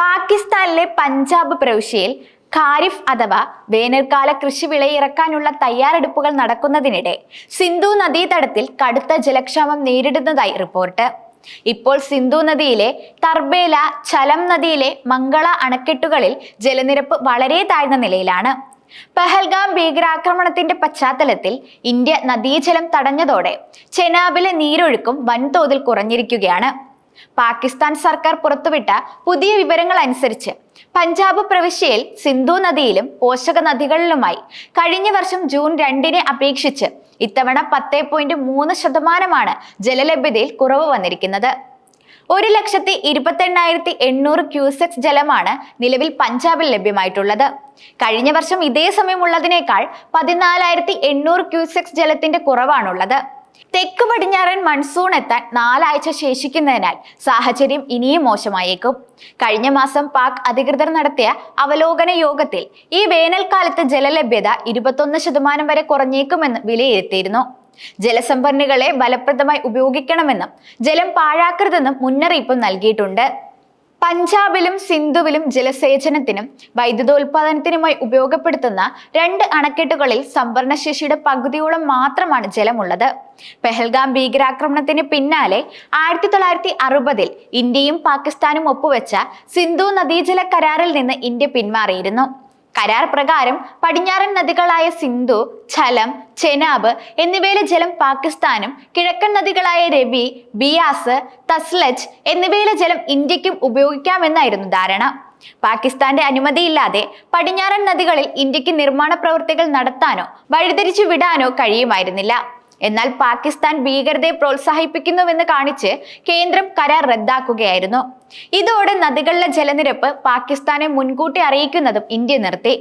പാകിസ്ഥാനിലെ പഞ്ചാബ് പ്രവിശ്യയിൽ ഖാരിഫ് അഥവാ വേനൽക്കാല കൃഷി വിളയിറക്കാനുള്ള തയ്യാറെടുപ്പുകൾ നടക്കുന്നതിനിടെ സിന്ധു നദീതടത്തിൽ കടുത്ത ജലക്ഷാമം നേരിടുന്നതായി റിപ്പോർട്ട്. ഇപ്പോൾ സിന്ധു നദിയിലെ തർബേല ചലം നദിയിലെ മംഗള അണക്കെട്ടുകളിൽ ജലനിരപ്പ് വളരെ താഴ്ന്ന നിലയിലാണ്. പഹൽഗാം ഭീകരാക്രമണത്തിന്റെ പശ്ചാത്തലത്തിൽ ഇന്ത്യ നദീജലം തടഞ്ഞതോടെ ചെനാബിലെ നീരൊഴുക്കും വൻതോതിൽ കുറഞ്ഞിരിക്കുകയാണ്. പാകിസ്ഥാൻ സർക്കാർ പുറത്തുവിട്ട പുതിയ വിവരങ്ങൾ അനുസരിച്ച് പഞ്ചാബ് പ്രവിശ്യയിൽ സിന്ധു നദിയിലും പോഷക നദികളിലുമായി കഴിഞ്ഞ വർഷം ജൂൺ രണ്ടിനെ അപേക്ഷിച്ച് ഇത്തവണ പത്ത് പോയിന്റ് മൂന്ന് ശതമാനമാണ് ജലലഭ്യതയിൽ കുറവ് വന്നിരിക്കുന്നത്. ഒരു ലക്ഷത്തി ഇരുപത്തെണ്ണായിരത്തി എണ്ണൂറ് ക്യൂസെക്സ് ജലമാണ് നിലവിൽ പഞ്ചാബിൽ ലഭ്യമായിട്ടുള്ളത്. കഴിഞ്ഞ വർഷം ഇതേ സമയമുള്ളതിനേക്കാൾ പതിനാലായിരത്തി എണ്ണൂറ് ക്യൂസെക്സ് ജലത്തിന്റെ കുറവാണുള്ളത്. തെക്ക് പടിഞ്ഞാറൻ മൺസൂൺ എത്താൻ നാലാഴ്ച ശേഷിക്കുന്നതിനാൽ സാഹചര്യം ഇനിയും മോശമായേക്കും. കഴിഞ്ഞ മാസം പാക് അധികൃതർ നടത്തിയ അവലോകന യോഗത്തിൽ ഈ വേനൽക്കാലത്ത് ജലലഭ്യത ഇരുപത്തൊന്ന് ശതമാനം വരെ കുറഞ്ഞേക്കുമെന്ന് വിലയിരുത്തിയിരുന്നു. ജലസംഭരണികളെ ഫലപ്രദമായി ഉപയോഗിക്കണമെന്നും ജലം പാഴാക്കരുതെന്നും മുന്നറിയിപ്പും നൽകിയിട്ടുണ്ട്. പഞ്ചാബിലും സിന്ധുവിലും ജലസേചനത്തിനും വൈദ്യുതോൽപാദനത്തിനുമായി ഉപയോഗപ്പെടുത്തുന്ന രണ്ട് അണക്കെട്ടുകളിൽ സംഭരണശേഷിയുടെ പകുതിയോളം മാത്രമാണ് ജലമുള്ളത്. പെഹൽഗാം ഭീകരാക്രമണത്തിന് പിന്നാലെ ആയിരത്തി തൊള്ളായിരത്തി അറുപതിൽ ഇന്ത്യയും പാകിസ്ഥാനും ഒപ്പുവെച്ച സിന്ധു നദീജല കരാറിൽ നിന്ന് ഇന്ത്യ പിന്മാറിയിരുന്നു. കരാർ പ്രകാരം പടിഞ്ഞാറൻ നദികളായ സിന്ധു ഝലം ചെനാബ് എന്നിവയിലെ ജലം പാകിസ്ഥാനും കിഴക്കൻ നദികളായ രവി ബിയാസ് തസ്ലജ് എന്നിവയിലെ ജലം ഇന്ത്യക്കും ഉപയോഗിക്കാമെന്നായിരുന്നു ധാരണ. പാകിസ്ഥാന്റെ അനുമതിയില്ലാതെ പടിഞ്ഞാറൻ നദികളിൽ ഇന്ത്യയ്ക്ക് നിർമ്മാണ പ്രവൃത്തികൾ നടത്താനോ വഴിതിരിച്ചു വിടാനോ കഴിയുമായിരുന്നില്ല. എന്നാൽ പാകിസ്ഥാൻ ഭീകരതയെ പ്രോത്സാഹിപ്പിക്കുന്നുവെന്ന് കാണിച്ച് കേന്ദ്രം കരാർ റദ്ദാക്കുകയായിരുന്നു. ഇതോടെ നദികളിലെ ജലനിരപ്പ് പാകിസ്ഥാനെ മുൻകൂട്ടി അറിയിക്കുന്നതും ഇന്ത്യ നിർത്തി.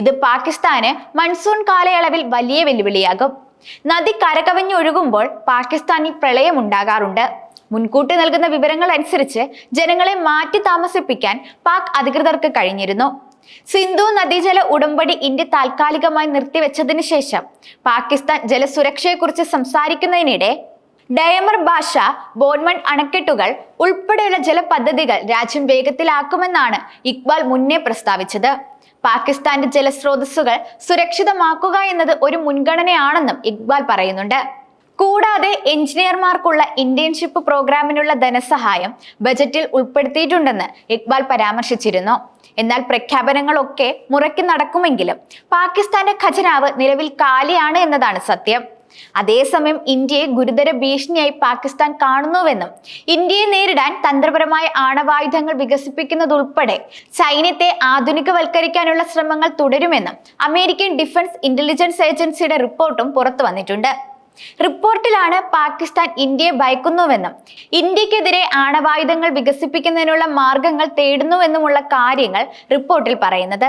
ഇത് പാകിസ്ഥാന് മൺസൂൺ കാലയളവിൽ വലിയ വെല്ലുവിളിയാകും. നദി കരകവിഞ്ഞൊഴുകുമ്പോൾ പാകിസ്ഥാനിൽ പ്രളയം ഉണ്ടാകാറുണ്ട്. മുൻകൂട്ടി നൽകുന്ന വിവരങ്ങൾ അനുസരിച്ച് ജനങ്ങളെ മാറ്റി താമസിപ്പിക്കാൻ പാക് അധികൃതർക്ക് കഴിഞ്ഞിരുന്നു. സിന്ധു നദീജല ഉടമ്പടി ഇന്ത്യ താൽക്കാലികമായി നിർത്തിവെച്ചതിന് ശേഷം പാകിസ്ഥാൻ ജലസുരക്ഷയെക്കുറിച്ച് സംസാരിക്കുന്നതിനിടെ ഡയമർ ഭാഷ ബോൺമൺ അണക്കെട്ടുകൾ ഉൾപ്പെടെയുള്ള ജലപദ്ധതികൾ രാജ്യം വേഗത്തിലാക്കുമെന്നാണ് ഇക്ബാൽ മുന്നേ പ്രസ്താവിച്ചത്. പാകിസ്ഥാന്റെ ജലസ്രോതസ്സുകൾ സുരക്ഷിതമാക്കുക എന്നത് ഒരു മുൻഗണനയാണെന്നും ഇക്ബാൽ പറയുന്നുണ്ട്. കൂടാതെ എഞ്ചിനീയർമാർക്കുള്ള ഇന്റേൺഷിപ്പ് പ്രോഗ്രാമിനുള്ള ധനസഹായം ബജറ്റിൽ ഉൾപ്പെടുത്തിയിട്ടുണ്ടെന്ന് ഇക്ബാൽ പരാമർശിച്ചിരുന്നു. എന്നാൽ പ്രഖ്യാപനങ്ങളൊക്കെ മുറയ്ക്ക് നടക്കുമെങ്കിലും പാകിസ്ഥാന്റെ ഖജനാവ് നിലവിൽ കാലിയാണ് എന്നതാണ് സത്യം. അതേസമയം ഇന്ത്യയെ ഗുരുതര ഭീഷണിയായി പാകിസ്ഥാൻ കാണുന്നുവെന്നും ഇന്ത്യയെ നേരിടാൻ തന്ത്രപരമായ ആണവായുധങ്ങൾ വികസിപ്പിക്കുന്നതുൾപ്പെടെ സൈന്യത്തെ ആധുനികവൽക്കരിക്കാനുള്ള ശ്രമങ്ങൾ തുടരുമെന്നും അമേരിക്കൻ ഡിഫൻസ് ഇന്റലിജൻസ് ഏജൻസിയുടെ റിപ്പോർട്ടും പുറത്തു വന്നിട്ടുണ്ട്. റിപ്പോർട്ടിലാണ് പാകിസ്ഥാൻ ഇന്ത്യയെ ഭയക്കുന്നുവെന്നും ഇന്ത്യക്കെതിരെ ആണവായുധങ്ങൾ വികസിപ്പിക്കുന്നതിനുള്ള മാർഗങ്ങൾ തേടുന്നുവെന്നുമുള്ള കാര്യങ്ങൾ റിപ്പോർട്ടിൽ പറയുന്നത്.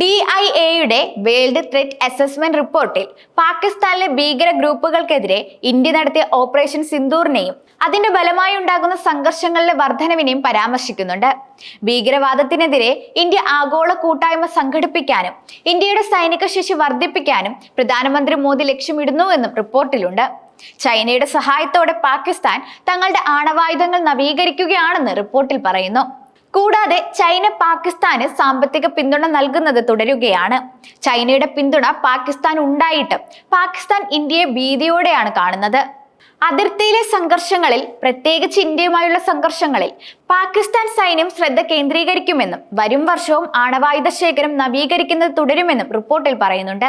ഡി ഐ എയുടെ വേൾഡ് ത്രെറ്റ് അസസ്മെന്റ് റിപ്പോർട്ടിൽ പാകിസ്ഥാനിലെ ഭീകര ഗ്രൂപ്പുകൾക്കെതിരെ ഇന്ത്യ നടത്തിയ ഓപ്പറേഷൻ സിന്ദൂറിനെയും അതിന്റെ ഫലമായി ഉണ്ടാകുന്ന സംഘർഷങ്ങളിലെ വർധനവിനെയും പരാമർശിക്കുന്നുണ്ട്. ഭീകരവാദത്തിനെതിരെ ഇന്ത്യ ആഗോള കൂട്ടായ്മ സംഘടിപ്പിക്കാനും ഇന്ത്യയുടെ സൈനിക ശേഷി വർദ്ധിപ്പിക്കാനും പ്രധാനമന്ത്രി മോദി ലക്ഷ്യമിടുന്നുവെന്നും റിപ്പോർട്ടിലുണ്ട്. ചൈനയുടെ സഹായത്തോടെ പാകിസ്ഥാൻ തങ്ങളുടെ ആണവായുധങ്ങൾ നവീകരിക്കുകയാണെന്ന് റിപ്പോർട്ടിൽ പറയുന്നു. കൂടാതെ ചൈന പാകിസ്ഥാന് സാമ്പത്തിക പിന്തുണ നൽകുന്നത് തുടരുകയാണ്. ചൈനയുടെ പിന്തുണ പാകിസ്ഥാൻ ഉണ്ടായിട്ട് പാകിസ്ഥാൻ ഇന്ത്യയെ ഭീതിയോടെയാണ് കാണുന്നത്. അതിർത്തിയിലെ സംഘർഷങ്ങളിൽ പ്രത്യേകിച്ച് ഇന്ത്യയുമായുള്ള സംഘർഷങ്ങളിൽ പാകിസ്ഥാൻ സൈന്യം ശ്രദ്ധ കേന്ദ്രീകരിക്കുമെന്നും വരും വർഷവും ആണവായുധ ശേഖരം നവീകരിക്കുന്നത് തുടരുമെന്നും റിപ്പോർട്ടിൽ പറയുന്നുണ്ട്.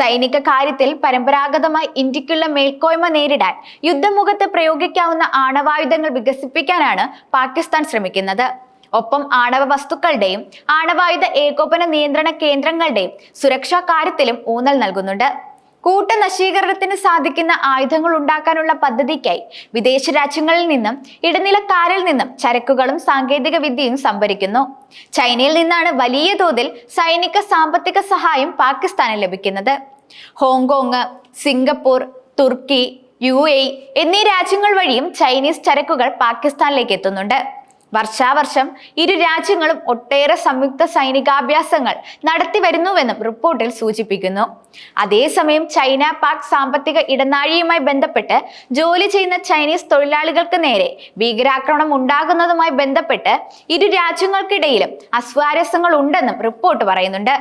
സൈനിക കാര്യത്തിൽ പരമ്പരാഗതമായി ഇന്ത്യക്കുള്ള മേൽക്കോയ്മ നേരിടാൻ യുദ്ധമുഖത്ത് പ്രയോഗിക്കാവുന്ന ആണവായുധങ്ങൾ വികസിപ്പിക്കാനാണ് പാകിസ്ഥാൻ ശ്രമിക്കുന്നത്. ഒപ്പം ആണവ വസ്തുക്കളുടെയും ആണവായുധ ഏകോപന നിയന്ത്രണ കേന്ദ്രങ്ങളുടെയും സുരക്ഷാ കാര്യത്തിലും ഊന്നൽ നൽകുന്നുണ്ട്. കൂട്ടനശീകരണത്തിന് സാധിക്കുന്ന ആയുധങ്ങൾ ഉണ്ടാക്കാനുള്ള പദ്ധതിക്കായി വിദേശ രാജ്യങ്ങളിൽ നിന്നും ഇടനിലക്കാരിൽ നിന്നും ചരക്കുകളും സാങ്കേതിക വിദ്യയും സംഭരിക്കുന്നു. ചൈനയിൽ നിന്നാണ് വലിയ തോതിൽ സൈനിക സാമ്പത്തിക സഹായം പാകിസ്ഥാന് ലഭിക്കുന്നത്. ഹോങ്കോങ് സിംഗപ്പൂർ തുർക്കി യു എന്നീ രാജ്യങ്ങൾ വഴിയും ചൈനീസ് ചരക്കുകൾ പാകിസ്ഥാനിലേക്ക് എത്തുന്നുണ്ട്. വർഷാവർഷം ഇരു രാജ്യങ്ങളും ഒട്ടേറെ സംയുക്ത സൈനികാഭ്യാസങ്ങൾ നടത്തി വരുന്നുവെന്നും റിപ്പോർട്ടിൽ സൂചിപ്പിക്കുന്നു. അതേസമയം ചൈന പാക് സാമ്പത്തിക ഇടനാഴിയുമായി ബന്ധപ്പെട്ട് ജോലി ചെയ്യുന്ന ചൈനീസ് തൊഴിലാളികൾക്ക് നേരെ ഭീകരാക്രമണം ഉണ്ടാകുന്നതുമായി ബന്ധപ്പെട്ട് ഇരു രാജ്യങ്ങൾക്കിടയിലും അസ്വാരസ്യങ്ങൾ ഉണ്ടെന്നും റിപ്പോർട്ട് പറയുന്നുണ്ട്.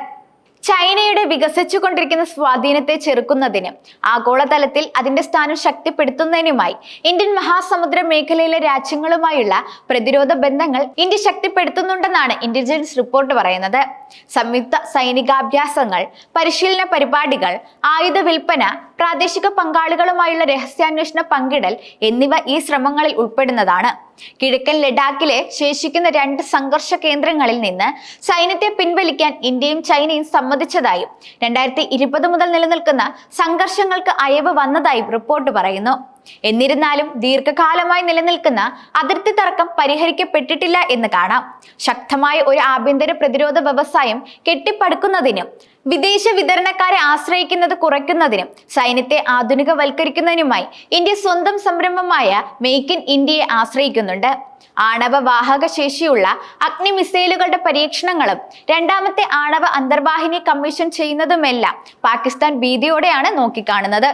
ചൈനയുടെ വികസിച്ചുകൊണ്ടിരിക്കുന്ന സ്വാധീനത്തെ ചെറുക്കുന്നതിനും ആഗോളതലത്തിൽ അതിന്റെ സ്ഥാനം ശക്തിപ്പെടുത്തുന്നതിനുമായി ഇന്ത്യൻ മഹാസമുദ്ര മേഖലയിലെ രാജ്യങ്ങളുമായുള്ള പ്രതിരോധ ബന്ധങ്ങൾ ഇന്ത്യ ശക്തിപ്പെടുത്തുന്നുണ്ടെന്നാണ് ഇന്റലിജൻസ് റിപ്പോർട്ട് പറയുന്നത്. സംയുക്ത സൈനികാഭ്യാസങ്ങൾ പരിശീലന പരിപാടികൾ ആയുധ വിൽപ്പന പ്രാദേശിക പങ്കാളികളുമായുള്ള രഹസ്യാന്വേഷണ പങ്കിടൽ എന്നിവ ഈ ശ്രമങ്ങളിൽ ഉൾപ്പെടുന്നതാണ്. കിഴക്കൻ ലഡാക്കിലെ ശേഷിക്കുന്ന രണ്ട് സംഘർഷ കേന്ദ്രങ്ങളിൽ നിന്ന് സൈന്യത്തെ പിൻവലിക്കാൻ ഇന്ത്യയും ചൈനയും സമ്മതിച്ചതായും രണ്ടായിരത്തി ഇരുപത് മുതൽ നിലനിൽക്കുന്ന സംഘർഷങ്ങൾക്ക് അയവ് വന്നതായും റിപ്പോർട്ട് പറയുന്നു. എന്നിരുന്നാലും ദീർഘകാലമായി നിലനിൽക്കുന്ന അതിർത്തി തർക്കം പരിഹരിക്കപ്പെട്ടിട്ടില്ല എന്ന് കാണാം. ശക്തമായ ഒരു ആഭ്യന്തര പ്രതിരോധ വ്യവസായം കെട്ടിപ്പടുക്കുന്നതിനും വിദേശ വിതരണക്കാരെ ആശ്രയിക്കുന്നത് കുറയ്ക്കുന്നതിനും സൈന്യത്തെ ആധുനികവൽക്കരിക്കുന്നതിനുമായി ഇന്ത്യ സ്വന്തം സംരംഭമായ മെയ്ക്ക് ഇൻ ഇന്ത്യയെ ആശ്രയിക്കുന്നുണ്ട്. ആണവ വാഹക ശേഷിയുള്ള അഗ്നി മിസൈലുകളുടെ പരീക്ഷണങ്ങളും രണ്ടാമത്തെ ആണവ അന്തർവാഹിനി കമ്മീഷൻ ചെയ്യുന്നതുമെല്ലാം പാകിസ്ഥാൻ ഭീതിയോടെയാണ് നോക്കിക്കാണുന്നത്.